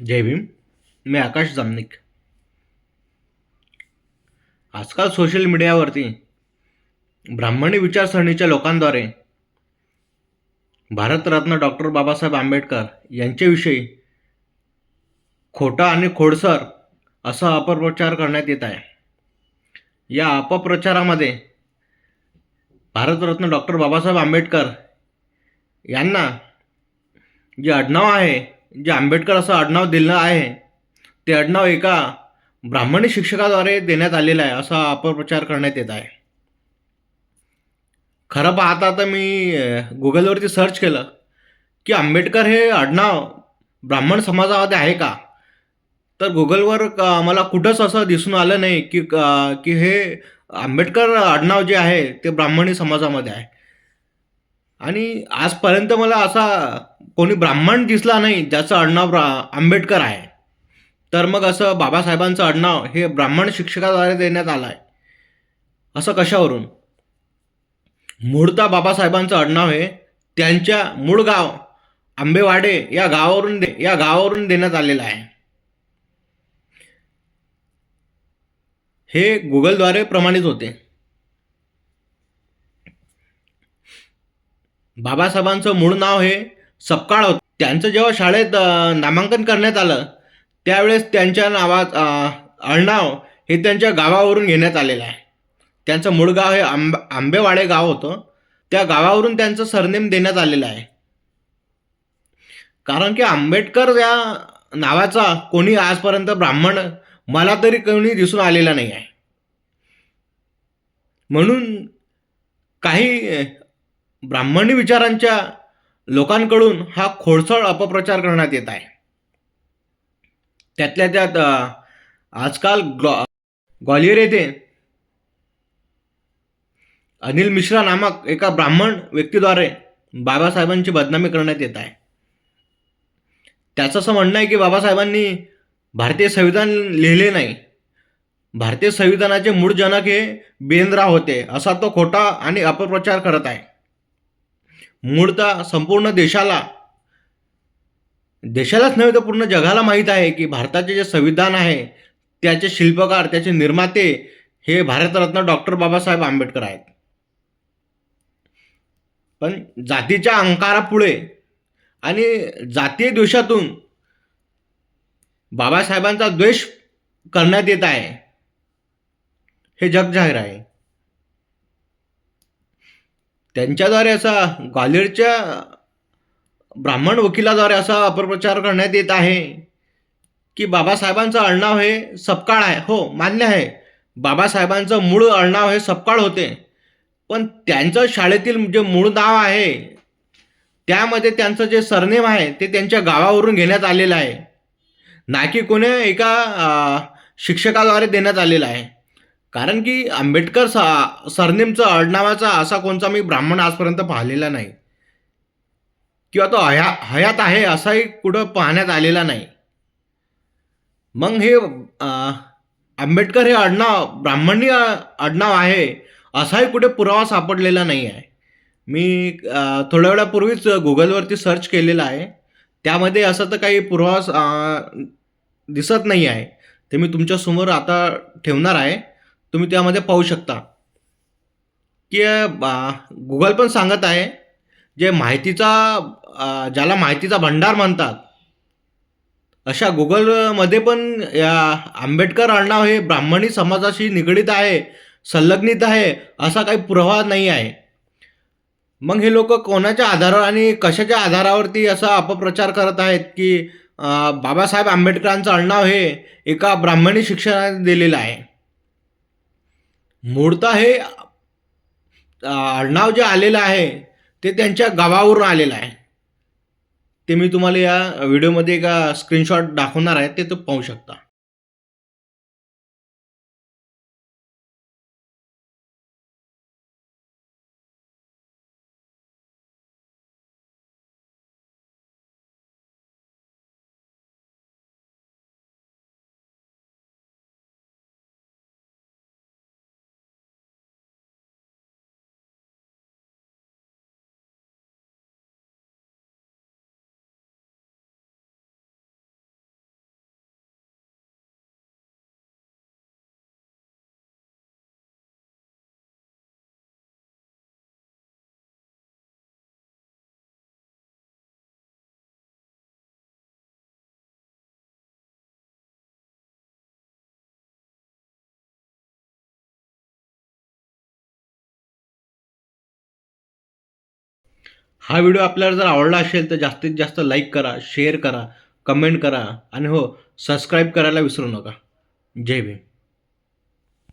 जय भीम मी आकाश जामनिक। आजकाल सोशल मीडियावरती ब्राह्मणी विचारसरणीच्या लोकांद्वारे भारतरत्न डॉक्टर बाबासाहेब आंबेडकर यांच्याविषयी खोटा आणि खोडसर असा अपप्रचार करण्यात येत आहे. या अपप्रचारामध्ये भारतरत्न डॉक्टर बाबासाहेब आंबेडकर यांना जे आडनाव आहे जे आंबेडकर असं आडनाव दिलं आहे ते आडनाव एका ब्राह्मणी शिक्षकाद्वारे देण्यात आलेलं आहे असा अपप्रचार करण्यात येत आहे. खरं पाहता तर मी गुगलवरती सर्च केलं की आंबेडकर हे आडनाव ब्राह्मण समाजामध्ये आहे का? तर गुगलवर क- मला कुठंच असं दिसून आलं नाही की क- की हे आंबेडकर आडनाव जे आहे ते ब्राह्मणी समाजामध्ये आहे. आणि आजपर्यंत मला असा कोणी ब्राह्मण दिसला नाही ज्याचं आडनाव आंबेडकर आहे. तर मग असं बाबासाहेबांचं आडनाव हे ब्राह्मण शिक्षकाद्वारे देण्यात आलं आहे असं कशावरून? मूळता बाबासाहेबांचं आडनाव हे त्यांच्या मूळ गाव आंबेवाडे या गावावरून दे या गावावरून देण्यात आलेलं आहे. हे गुगलद्वारे प्रमाणित होते. बाबासाहेबांचं मूळ नाव हे सपकाळ होत. त्यांचं जेव्हा शाळेत नामांकन करण्यात आलं त्यावेळेस त्यांच्या नावात अ, आडनाव हे त्यांच्या गावावरून घेण्यात आलेलं आहे. त्यांचं मूळ गाव हे आंब आंबेवाडे गाव होतं. त्या गावावरून त्यांचं सरनेम देण्यात आलेलं आहे. कारण की आंबेडकर या नावाचा कोणी आजपर्यंत ब्राह्मण मला तरी कोणी दिसून आलेला नाही आहे. म्हणून काही ब्राह्मणी विचारांच्या लोकांकडून हा खोडसळ अपप्रचार करण्यात येत आहे. त्यातल्या त्यात आजकाल ग्लॉ ग्वालियर येथे अनिल मिश्रा नामक एका ब्राह्मण व्यक्तीद्वारे बाबासाहेबांची बदनामी करण्यात येत आहे. त्याचं असं म्हणणं आहे की बाबासाहेबांनी भारतीय संविधान लिहिले नाही. भारतीय संविधानाचे मूळ जनक हे बेंद्रा होते. असा तो खोटा आणि अपप्रचार करत आहे. मूळतः संपूर्ण देशाला देशालाच नव्हे तर पूर्ण जगाला माहीत आहे की भारताचे जे संविधान आहे त्याचे शिल्पकार त्याचे निर्माते हे भारतरत्न डॉक्टर बाबासाहेब आंबेडकर आहेत. पण जातीच्या अंकारापुढे आणि जातीय द्वेषातून बाबासाहेबांचा द्वेष करण्यात येत आहे हे जग जाहीर आहे. त्यांच्याद्वारे असा ग्वाल्हेरच्या ब्राह्मण वकिलाद्वारे असा अपप्रचार करण्यात येत आहे की बाबासाहेबांचं आडनाव हे सपकाळ आहे. हो मान्य आहे. बाबासाहेबांचं मूळ आडनाव हे सपकाळ होते. पण त्यांचं शाळेतील जे मूळ नाव आहे त्यामध्ये त्यांचं जे सरनेम आहे ते त्यांच्या गावावरून घेण्यात आलेलं आहे. ना की कोणी एका शिक्षकाद्वारे देण्यात आलेलं आहे. कारण की आंबेडकर सा सरनेमचं आडनावाचा असा कोणता मी ब्राह्मण आजपर्यंत पाहिलेला नाही. किंवा तो हया हयात आहे असाही कुठं पाहण्यात आलेला नाही. मग हे आंबेडकर हे आडनाव ब्राह्मणी अडनाव आडनाव आहे असाही कुठे पुरावा सापडलेला नाही आहे. मी थोड्या वेळापूर्वीच गुगलवरती सर्च केलेला आहे. त्यामध्ये असं तर काही पुरावा दिसत नाही आहे. ते मी तुमच्यासमोर आता ठेवणार आहे. तुम्ही त्यामध्ये पाहू शकता. की गुगल पण सांगत आहे जे माहितीचा ज्याला माहितीचा भंडार म्हणतात अशा गुगलमध्ये पण या आंबेडकर आडनाव हे ब्राह्मणी समाजाशी निगडीत आहे संलग्नित आहे असा काही पुरावा नाही आहे. मग हे लोक कोणाच्या आधारावर आणि कशाच्या आधारावरती असा अपप्रचार करत आहेत की बाबासाहेब आंबेडकरांचं आडनाव हे एका ब्राह्मणी शिक्षणाने दिलेलं आहे? मूळतः हे आडनाव जे आलेलं आहे ते त्यांच्या गावावरून आलेलं आहे. ते मी तुम्हाला या व्हिडिओमध्ये एका स्क्रीनशॉट दाखवणार आहे ते तुम्ही पाहू शकता. हा व्हिडिओ आपल्याला जर आवडला असेल तर जास्तीत जास्त लाईक करा शेअर करा कमेंट करा आणि हो सबस्क्राईब करायला विसरू नका. जय भीम.